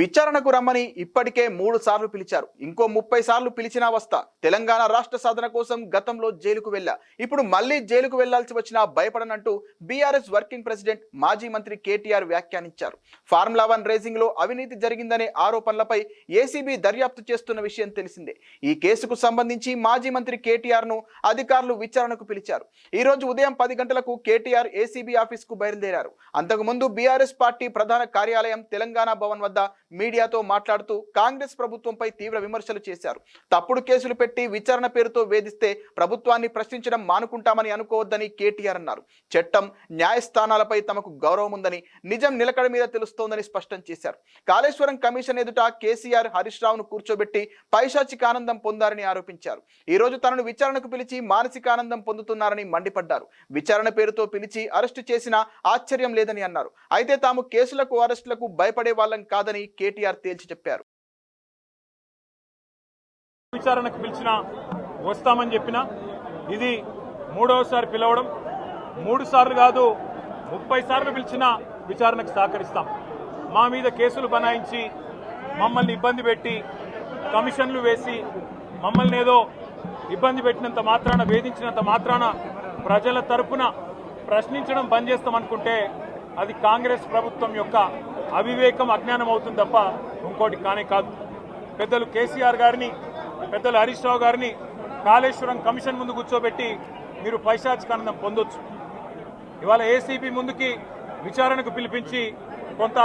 విచారణకు రమ్మని ఇప్పటికే మూడు సార్లు పిలిచారు. ఇంకో ముప్పై సార్లు పిలిచినా వస్తా. తెలంగాణ రాష్ట్ర సాధన కోసం గతంలో జైలుకు వెళ్ళా. ఇప్పుడు మళ్ళీ జైలుకు వెళ్ళాల్సి వచ్చినా భయపడనంటూ బీఆర్ఎస్ వర్కింగ్ ప్రెసిడెంట్ మాజీ మంత్రి కేటీఆర్ వ్యాఖ్యానించారు. ఫార్ములా వన్ రేసింగ్లో అవినీతి జరిగిందనే ఆరోపణలపై ఏసీబీ దర్యాప్తు చేస్తున్న విషయం తెలిసిందే. ఈ కేసుకు సంబంధించి మాజీ మంత్రి కేటీఆర్ను అధికారులు విచారణకు పిలిచారు. ఈ రోజు ఉదయం పది గంటలకు కేటీఆర్ ఏసీబీ ఆఫీస్కు బయలుదేరారు. అంతకుముందు బీఆర్ఎస్ పార్టీ ప్రధాన కార్యాలయం తెలంగాణ భవన్ వద్ద మీడియాతో మాట్లాడుతూ కాంగ్రెస్ ప్రభుత్వంపై తీవ్ర విమర్శలు చేశారు. తప్పుడు కేసులు పెట్టి విచారణ పేరుతో వేధిస్తే ప్రభుత్వాన్ని ప్రశ్నించడం మానుకుంటామని అనుకోవద్దని కేటీఆర్ అన్నారు. చట్టం న్యాయస్థానాలపై తమకు గౌరవం ఉందని నిజం నిలకడ మీద తెలుస్తోందని స్పష్టం చేశారు. కాళేశ్వరం కమిషన్ ఎదుట కేసీఆర్ హరీష్ రావును కూర్చోబెట్టి పైశాచిక ఆనందం పొందారని ఆరోపించారు. ఈ రోజు తనను విచారణకు పిలిచి మానసిక ఆనందం పొందుతున్నారని మండిపడ్డారు. విచారణ పేరుతో పిలిచి అరెస్టు చేసినా ఆశ్చర్యం లేదని అన్నారు. అయితే తాము కేసులకు అరెస్టులకు భయపడే వాళ్ళం కాదని కేటీఆర్ తేల్చి చెప్పారు. విచారణకు పిలిచిన వస్తామని చెప్పిన ఇది మూడవసారి పిలవడం మూడు సార్లు కాదు ముప్పై సార్లు పిలిచిన విచారణకు సహకరిస్తాం. మా మీద కేసులు బనాయించి మమ్మల్ని ఇబ్బంది పెట్టి కమిషన్లు వేసి మమ్మల్ని ఏదో ఇబ్బంది పెట్టినంత మాత్రాన వేధించినంత మాత్రాన ప్రజల తరపున ప్రశ్నించడం బంద్ చేస్తామనుకుంటే అది కాంగ్రెస్ ప్రభుత్వం యొక్క అవివేకం అజ్ఞానం అవుతుంది తప్ప ఇంకోటి కానే కాదు. పెద్దలు కేసీఆర్ గారిని పెద్దలు హరీష్ రావు గారిని కాళేశ్వరం కమిషన్ ముందు కూర్చోబెట్టి మీరు పైశాచికానందం పొందొచ్చు. ఇవాళ ఏసీబీ ముందుకి విచారణకు పిలిపించి కొంత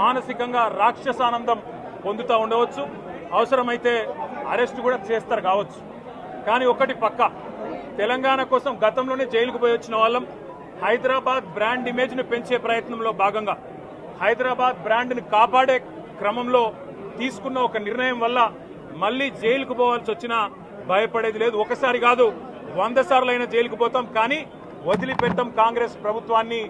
మానసికంగా రాక్షసానందం పొందుతూ ఉండవచ్చు. అవసరమైతే అరెస్ట్ కూడా చేస్తారు కావచ్చు. కానీ ఒకటి పక్క. తెలంగాణ కోసం గతంలోనే జైలుకు పోయి వచ్చిన వాళ్ళం హైదరాబాద్ బ్రాండ్ ఇమేజ్ను పెంచే ప్రయత్నంలో భాగంగా. హైదరాబాద్ బ్రాండ్ని కాపాడే క్రమంలో తీసుకున్న ఒక నిర్ణయం వల్ల మళ్ళీ జైలుకు పోవాల్సి వచ్చినా భయపడేది లేదు. ఒకసారి కాదు వంద సార్లు అయినా జైలుకు పోతాం కానీ వదిలిపెడతాం కాంగ్రెస్ ప్రభుత్వాన్ని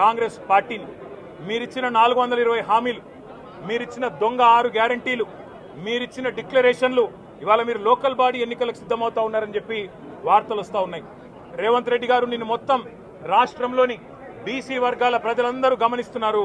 కాంగ్రెస్ పార్టీని. మీరిచ్చిన నాలుగు వందల ఇరవై హామీలు మీరిచ్చిన దొంగ ఆరు గ్యారంటీలు మీరిచ్చిన డిక్లరేషన్లు ఇవాళ మీరు లోకల్ బాడీ ఎన్నికలకు సిద్ధమవుతా ఉన్నారని చెప్పి వార్తలు వస్తూ ఉన్నాయి. రేవంత్ రెడ్డి గారు నిన్ను మొత్తం రాష్ట్రంలోని బీసీ వర్గాల ప్రజలందరూ గమనిస్తున్నారు.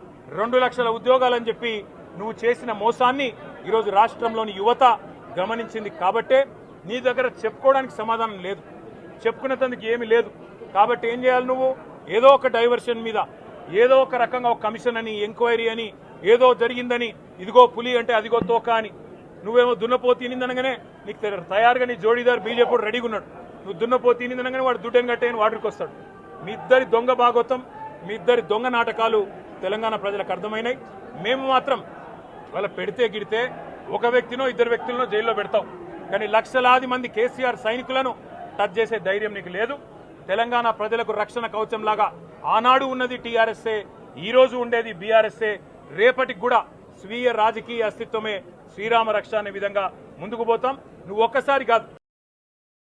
రెండు లక్షల ఉద్యోగాలని చెప్పి నువ్వు చేసిన మోసాన్ని ఈరోజు రాష్ట్రంలోని యువత గమనించింది కాబట్టే నీ దగ్గర చెప్పుకోవడానికి సమాధానం లేదు. చెప్పుకునేందుకు ఏమీ లేదు. కాబట్టి ఏం చేయాలి నువ్వు? ఏదో ఒక డైవర్షన్ మీద ఏదో ఒక రకంగా ఒక కమిషన్ అని ఎంక్వైరీ అని ఏదో జరిగిందని ఇదిగో పులి అంటే అదిగో తోక అని. నువ్వేమో దున్నపో తినిందనగానే నీకు తయారుగా నీ జోడీదారు బీజేపీ రెడీగా ఉన్నాడు నువ్వు దున్నపో తినిందనగానే వాడు దుడ్డని కట్టేయని వాడికి వస్తాడు. మీ ఇద్దరి దొంగ భాగోతం మీ ఇద్దరి దొంగ నాటకాలు తెలంగాణ ప్రజలకు అర్థమైనాయి. మేము మాత్రం వాళ్ళ పెడితే గిడితే ఒక వ్యక్తినో ఇద్దరు వ్యక్తులను జైల్లో పెడతాం. కానీ లక్షలాది మంది కేసీఆర్ సైనికులను టచ్ చేసే ధైర్యం నీకు లేదు. తెలంగాణ ప్రజలకు రక్షణ కవచం లాగా ఆనాడు ఉన్నది టీఆర్ఎస్ఏ ఈ రోజు ఉండేది బీఆర్ఎస్ఏ. రేపటికి కూడా స్వీయ రాజకీయ అస్తిత్వమే శ్రీరామ రక్ష అనే విధంగా ముందుకు పోతాం. నువ్వు ఒక్కసారి కాదు